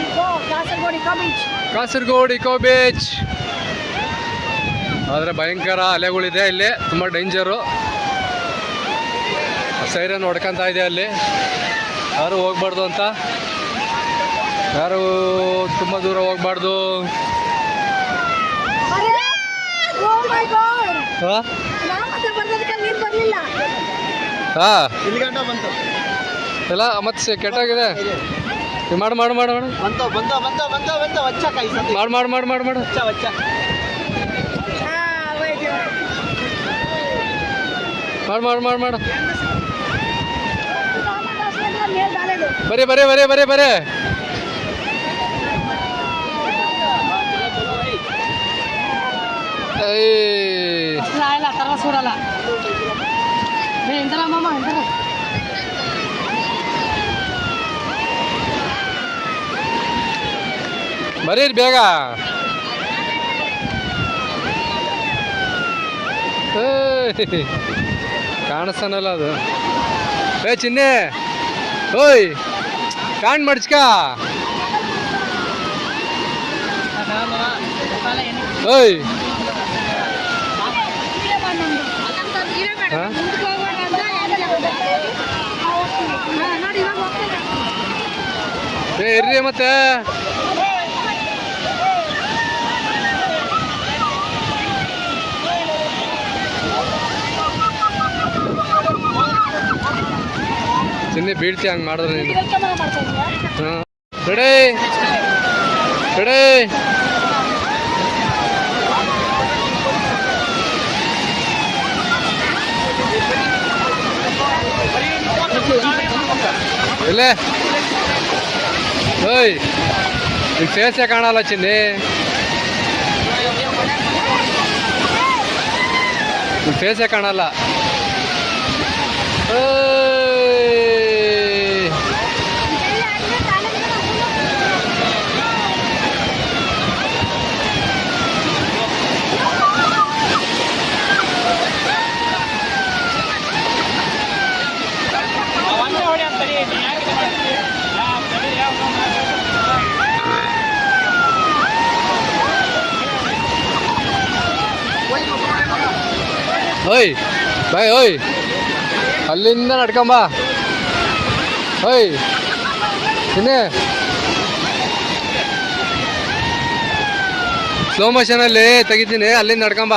Eco Kasaragod eco beach ಆದ್ರೆ eco beach ಆದರೆ ಭಯಂಕರ ಅಲೆಗಳಿದೆ ಇಲ್ಲಿ ತುಂಬ ಡೇಂಜರು ಸೈರನ್ ಹೊಡ್ಕೊಂತ ಇದೆ ಅಲ್ಲಿ. ಯಾರು ಹೋಗ್ಬಾರ್ದು ಅಂತ? ಯಾರು ತುಂಬ ದೂರ ಹೋಗ್ಬಾರ್ದು? ಓ ಮೈ ಗಾಡ್ ಹಾಂ? ಎಲ್ಲ ಮತ್ತೆ ಕೆಟ್ಟಾಗಿದೆ. ಇದು ಮಾಡು ಮಾಡು ಮಾಡು ಮಾಡು. ಮಾಡು ಮಾಡು ಮಾಡು ಮಾಡು ಮಾಡು. ಮಾಡು ಮಾಡು ಮಾಡು ಮಾಡು. ಬರೇ ಬರೇ ಬರೇ ಬರೇ ಬರೇ. ಏ ಇಲ್ಲ ಇಲ್ಲ ತರಸೂರಲ್ಲ ಏ ಮಾಮ ಇಂದ್ರ. ಬರೀರಿ ಬೇಗ. ಕಾಣಿಸ್ತಾನಲ್ಲ ಅದು. ಏ ಚಿನ್ನೆ. ಓಯ್ ಕಾಣ್ ಮಡ್ಚ್ಕ. ಓಯ್. ಏ ಇರ್ರಿ ಮತ್ತೆ. ಚಿನ್ನೆ ಬೀಳ್ತಿ ಹಂಗೆ ಮಾಡಿದ್ರೆ ನೀನು. ಹಾಂ. ರೆಡಿ ರೆಡಿ ಇಲ್ಲೇ. ಓಯ್. ನಿನ್ ಸೇಸೆ ಕಾಣಲ್ಲ ಚಿನ್ನಿ. ನಿನ್ ಸೇಸೆ ಕಾಣಲ್ಲ. ಓಯ್. ಓಯ್ ಬಾಯ್ ಓಯ್. ಅಲ್ಲಿಂದ ನಡ್ಕೊಂಬ ಓಯ್ ಇನ್ನೇ ಸ್ಲೋ ಮೋಷನಲ್ಲಿ ತೆಗಿತೀನಿ ಅಲ್ಲಿಂದ ನಡ್ಕೊಂಬ